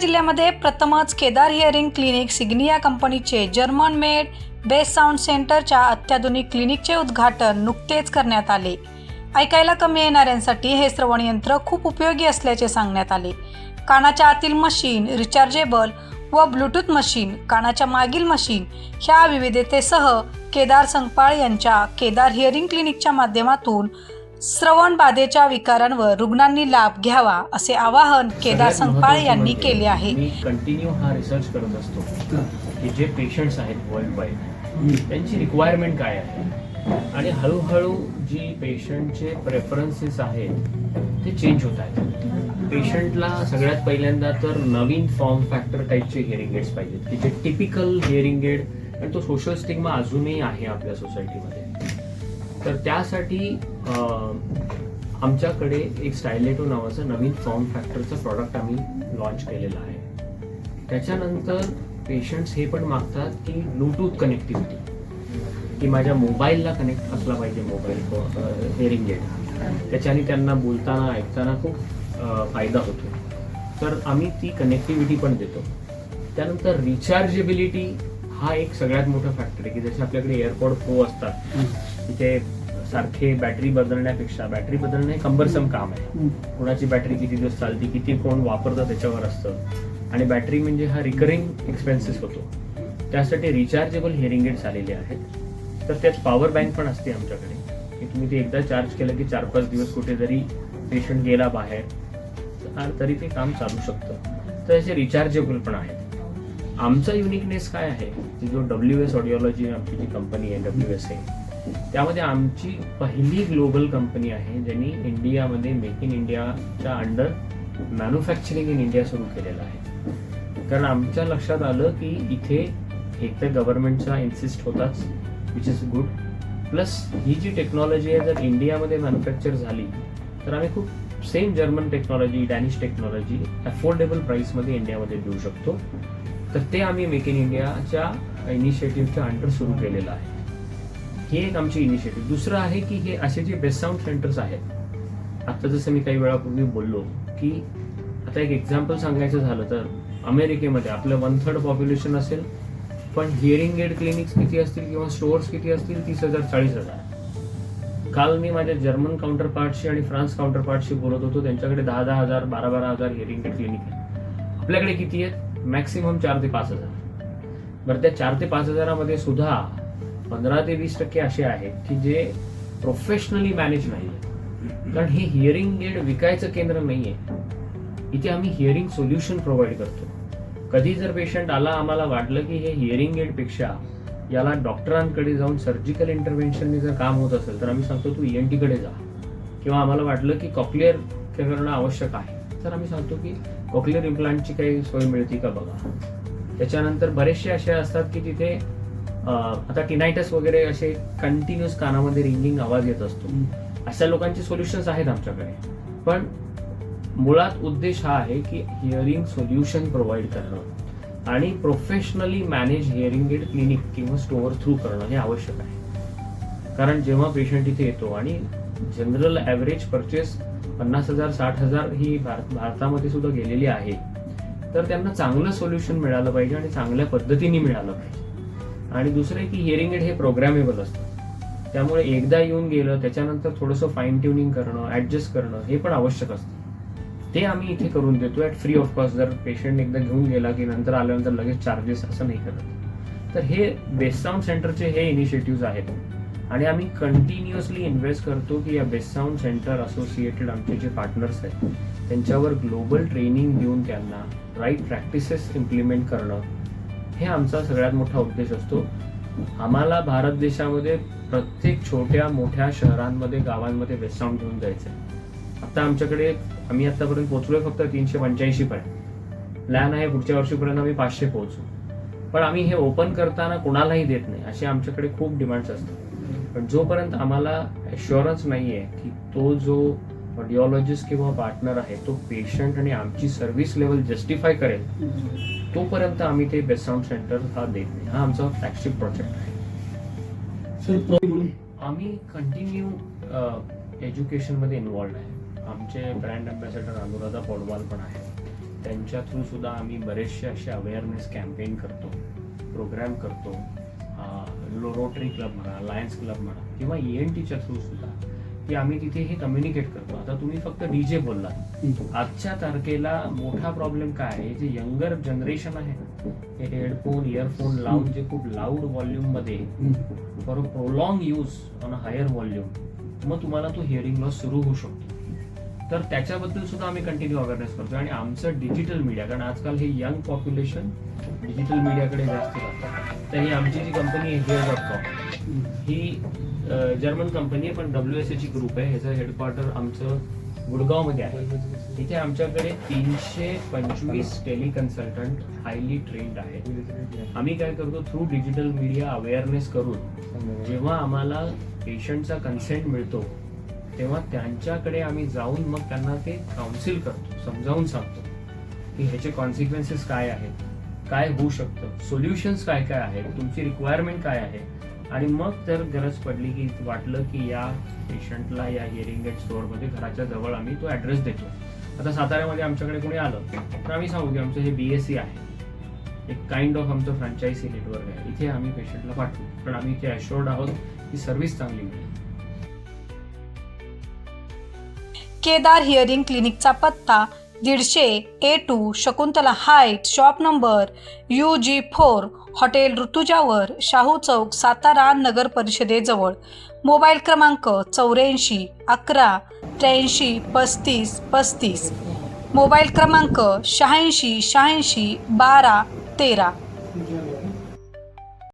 जिल्ह्यामध्ये प्रथमच Kedar hearing clinic सिग्निया कंपनीचे जर्मन मेड बेस साऊंड सेंटरच्या अत्याधुनिक क्लिनिकचे उद्घाटन नुकतेच करण्यात आले. ऐकायला कमी येणाऱ्यांसाठी हे श्रवण यंत्र खूप उपयोगी असल्याचे सांगण्यात आले. कानाच्या आतील मशीन रिचार्जेबल व ब्लूटूथ मशीन कानाच्या मागील मशीन ह्या विविधतेसह केदार संगपाळ यांच्या केदार हिअरिंग क्लिनिकच्या माध्यमातून श्रवण बाधेच्या विकारांवर रुग्णांनी लाभ घ्यावा असे आवाहन केदार संगपाळ यांनी केले आहे मी कंटिन्यू हा रिसर्च करत असतो की जे पेशंट्स आहेत वर्ल्ड वाईड त्यांची रिक्वायरमेंट काय आहे? आणि हळूहळू जी पेशंटचे प्रेफरन्सेस आहेत ते चेंज होत आहेत. पेशंटला सगळ्यात पहिल्यांदा तर नवीन फॉर्म फॅक्टर टाईपचे हिअरिंग एड्स पाहिजेत की जे टिपिकल हिअरिंग एड आणि तो सोशल स्टिग्मा अजूनही आहे आपल्या सोसायटीमध्ये तर त्यासाठी आमच्याकडे एक स्टायलेटो नावाचं नवीन फॉर्म फॅक्टरचं प्रॉडक्ट आम्ही लॉन्च केलेलं आहे. त्याच्यानंतर पेशंट्स हे पण मागतात की ब्लूटूथ कनेक्टिव्हिटी की माझ्या मोबाईलला कनेक्ट असला पाहिजे मोबाईल हेअरिंग गेट त्याच्याने त्यांना बोलताना ऐकताना खूप फायदा होतो. तर आम्ही ती कनेक्टिव्हिटी पण देतो. त्यानंतर रिचार्जेबिलिटी हा एक सगळ्यात मोठा फॅक्टर आहे की जसे आपल्याकडे एअरपोर्ट प्रो असतात तिथे सारखे बॅटरी बदलण्यापेक्षा बॅटरी बदलणं हे कंबरसम काम आहे. कोणाची बॅटरी किती दिवस चालते किती कोण वापरतं त्याच्यावर असतं. आणि बॅटरी म्हणजे हा रिकरिंग एक्सपेन्सेस होतो. त्यासाठी रिचार्जेबल हिअरिंग एड्स आलेले आहेत. तर त्यात पॉवर बँक पण असते आमच्याकडे. की तुम्ही ते एकदा चार्ज केलं की चार पाच दिवस कुठे जरी पेशंट गेला बाहेर तर- तरी ते काम चालू शकतं. तर याचे रिचार्जेबल पण आहेत. आमचा युनिकनेस काय आहे? की जो डब्ल्यू एस ऑडिओलॉजी आमची जी कंपनी आहे डब्ल्यू एस ए त्यामध्ये आमची पहिली ग्लोबल कंपनी आहे ज्यांनी इंडियामध्ये मेक इन इंडियाच्या अंडर मॅन्युफॅक्चरिंग इन इंडिया सुरू केलेलं आहे. कारण आमच्या लक्षात आलं की इथे एक तर गव्हर्नमेंटचा इन्सिस्ट होताच विच इज गुड प्लस ही जी टेक्नॉलॉजी आहे जर इंडियामध्ये मॅन्युफॅक्चर झाली तर आम्ही खूप same German technology Danish technology affordable प्राईसमध्ये इंडियामध्ये देऊ शकतो. तर ते आम्ही मेक इन इंडियाच्या इनिशिएटिव्हच्या अंडर सुरू केलेलं आहे. हे एक आमची इनिशिएटिव्ह दुसरं आहे की हे असे जे बेस्ट साऊंड सेंटर्स आहेत आता जसं मी काही वेळापूर्वी बोललो की आता एक एक्झाम्पल सांगायचं झालं तर अमेरिकेमध्ये आपलं वन थर्ड पॉप्युलेशन असेल पण हिअरिंग एड क्लिनिक्स किती असतील किंवा स्टोअर्स किती असतील तीस हजार चाळीस हजार. काल मी माझ्या जर्मन काउंटर पार्टशी आणि फ्रान्स काउंटर पार्टशी बोलत होतो त्यांच्याकडे दहा दहा हजार बारा बारा हजार हिअरिंग एड क्लिनिक आहे आपल्याकडे किती आहेत? मॅक्सिमम चार ते पाच हजार. बरं त्या चार ते पाच हजारामध्ये सुद्धा पंधरा ते वीस टक्के असे आहेत की जे प्रोफेशनली मॅनेज नाही कारण हे हिअरिंग एड विकायचं केंद्र नाहीये. इथे आम्ही हिअरिंग सोल्युशन प्रोव्हाइड करतो. कधी जर पेशंट आला आम्हाला वाटलं की हे हिअरिंग एडपेक्षा याला डॉक्टरांकडे जाऊन सर्जिकल इंटरव्हेन्शनने जर काम होत असेल तर आम्ही सांगतो तू एन टीकडे जा. किंवा आम्हाला वाटलं की कॉक्लिअर करणं आवश्यक आहे तर आम्ही सांगतो की कॉक्लिअर इम्प्लांटची काही सोय मिळते का बघा. त्याच्यानंतर बरेचसे असे असतात की तिथे आता टिनायटस वगैरे असे कंटिन्युअस कानामध्ये रिंगिंग आवाज येत असतो. अशा लोकांचे सोल्युशन्स आहेत आमच्याकडे. पण मुळात उद्देश हा आहे की हिअरिंग सोल्युशन प्रोव्हाइड करणं आणि professionally manage hearing aid clinic किंवा स्टोअर थ्रू करणं हे आवश्यक आहे. कारण जेव्हा पेशंट इथे येतो आणि जनरल ॲव्हरेज परचेस पन्नास हजार साठ हजार ही भारत भारतामध्ये सुद्धा गेलेली आहे तर त्यांना चांगलं सोल्युशन मिळालं पाहिजे आणि चांगल्या पद्धतीने मिळालं पाहिजे. आणि दुसरं की हिअरिंग एड हे प्रोग्रामेबल असतं. त्यामुळे एकदा येऊन गेलं त्याच्यानंतर थोडंसं फाईन ट्युनिंग करणं ऍडजस्ट करणं हे पण आवश्यक असतं. ते आम्ही इथे करून देतो ॲट फ्री ऑफ कॉस्ट जर पेशंट एकदा घेऊन गेला की नंतर आल्यानंतर लगेच चार्जेस असं नाही करत. तर हे बेस्ट साऊंड सेंटरचे हे इनिशिएटिव्ह आहेत. आणि आम्ही कंटिन्युअसली इन्व्हेस्ट करतो की या बेस्ट साऊंड सेंटर असोसिएटेड आमचे जे पार्टनर्स आहेत त्यांच्यावर ग्लोबल ट्रेनिंग देऊन त्यांना राईट प्रॅक्टिसेस इम्प्लिमेंट करणं हे आमचा सगळ्यात मोठा उद्देश असतो. आम्हाला भारत देशामध्ये प्रत्येक छोट्या मोठ्या शहरांमध्ये गावांमध्ये बेस्ट घेऊन जायचं आहे आता आमच्याकडे आम्ही आतापर्यंत पोहोचलोय फक्त तीनशे पंच्याऐंशी पर्यंत. प्लॅन आहे पुढच्या वर्षीपर्यंत आम्ही पाचशे पोहोचू. पण आम्ही हे ओपन करताना कोणालाही देत नाही असे आमच्याकडे खूप डिमांड्स असतात. पण जोपर्यंत आम्हाला ॲश्युरन्स नाही आहे की तो जो ऑडिओलॉजिस्ट किंवा पार्टनर आहे तो पेशंट आणि आमची सर्व्हिस लेवल जस्टिफाय करेल. तोपर्यंत आम्ही ते बेस्ट साऊंड सेंटर हा देत नाही. हा आमचा फ्लॅगशिप प्रोजेक्ट आहे. आम्ही कंटिन्यू एज्युकेशनमध्ये इन्वॉल्ड आहे. आमचे ब्रँड अम्बॅसेडर अनुराधा पौडवाल पण आहे त्यांच्या थ्रू सुद्धा आम्ही बरेचसे असे अवेअरनेस कॅम्पेन करतो प्रोग्राम करतो. रोटरी क्लब म्हणा लायन्स क्लब म्हणा किंवा ई एन टीच्या थ्रू सुद्धा. की आम्ही तिथे हे कम्युनिकेट करतो. आता तुम्ही फक्त डीजे बोललात. आजच्या तारखेला मोठा प्रॉब्लेम काय आहे? जे यंगर जनरेशन आहे हे हेडफोन इयरफोन लावून जे खूप लाऊड व्हॉल्यूममध्ये for prolong use on a higher volume मग तुम्हाला तो हिअरिंग लॉस सुरू होऊ शकतो. तर त्याच्याबद्दल सुद्धा आम्ही कंटिन्यू अवेअरनेस करतो आणि आमचं डिजिटल मीडिया कारण आजकाल हे यंग पॉप्युलेशन डिजिटल मीडियाकडे जास्त जातं तर ही आमची जी कंपनी आहे हिअर डॉट कॉम ही जर्मन कंपनी आहे पण डब्ल्यू एस ची ग्रुप आहे. ह्याचं हेडक्वार्टर आमचं गुडगावमध्ये आहे. तिथे आमच्याकडे तीनशे पंचवीस टेली कन्सल्टंट हायली ट्रेंड आहेत. आम्ही काय करतो थ्रू डिजिटल मीडिया अवेअरनेस करून जेव्हा आम्हाला पेशंटचा कन्सेंट मिळतो तेव्हा त्यांच्याकडे आम्ही जाऊन मग त्यांना ते काउन्सिल करतो समजावून सांगतो की ह्याचे कॉन्सिक्वेन्सेस काय आहेत काय होऊ शकतं सोल्युशन्स काय काय आहेत तुमची रिक्वायरमेंट काय आहे? आणि मग जर गरज पडली की वाटलं की या पेशंटला या हिअरिंग एड स्टोअरमध्ये घराच्या जवळ आम्ही तो ॲड्रेस देतो. आता साताऱ्यामध्ये आमच्याकडे कोणी आलं तर आम्ही सांगू की आमचं हे बी एस सी आहे. एक काइंड ऑफ आमचं फ्रँचायझी नेटवर्क आहे. इथे आम्ही पेशंटला पाठवू. पण आम्ही इथे अशोर्ड आहोत की सर्व्हिस चांगली मिळेल. केदार हिअरिंग क्लिनिकचा पत्ता दीडशे A two Shakuntala height shop number U G four hotel ऋतुजावर Shahu चौक सातारा नगर परिषदेजवळ. मोबाईल क्रमांक चौऱ्याऐंशी अकरा त्र्याऐंशी पस्तीस पस्तीस. मोबाईल क्रमांक शहाऐंशी शहाऐंशी बारा तेरा.